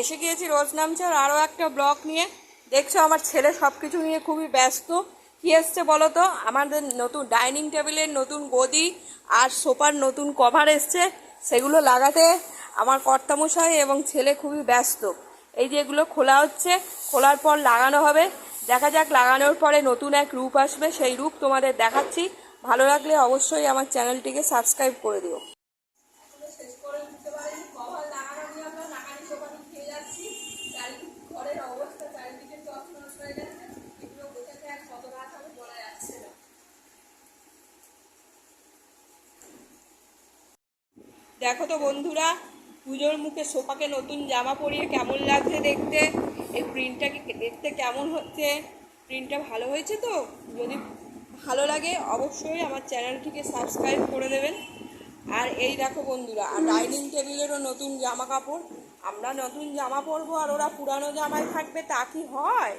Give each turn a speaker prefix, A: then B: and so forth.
A: এসে গিয়েছি রোজনামচার আরও একটা ব্লগ নিয়ে। দেখছ, আমার ছেলে সব কিছু নিয়ে খুবই ব্যস্ত। কি এসছে বলো তো? আমাদের নতুন ডাইনিং টেবিলের নতুন গদি আর সোফার নতুন কভার এসছে। সেগুলো লাগাতে আমার কর্তামশাই এবং ছেলে খুবই ব্যস্ত। এই যে এগুলো খোলা হচ্ছে, খোলার পর লাগানো হবে। দেখা যাক, লাগানোর পরে নতুন এক রূপ আসবে। সেই রূপ তোমাদের দেখাচ্ছি। ভালো লাগলে অবশ্যই আমার চ্যানেলটিকে সাবস্ক্রাইব করে দিও শেষ করে দিতে পারিনি কভার লাগানো নিয়ে আমরা লাগানি সোফাটি খেয়ে যাচ্ছি চারিদিক ঘরের অবস্থা চারিদিকে চশমশ হয়ে গেছে এগুলো গোছাতে আর কত রাত হবে বলা যাচ্ছে না দেখো তো বন্ধুরা, পুজোর মুখে সোফাকে নতুন জামা পরিয়ে কেমন লাগছে দেখতে? এই প্রিন্টটাকে দেখতে কেমন হচ্ছে? প্রিন্টটা ভালো হয়েছে তো? যদি ভালো লাগে অবশ্যই আমার চ্যানেলটিকে সাবস্ক্রাইব করে দেবেন। আর এই দেখো বন্ধুরা, আর ডাইনিং টেবিলেরও নতুন জামা কাপড়। আমরা নতুন জামা পরবো আর ওরা পুরানো জামায় থাকবে, তা কি হয়?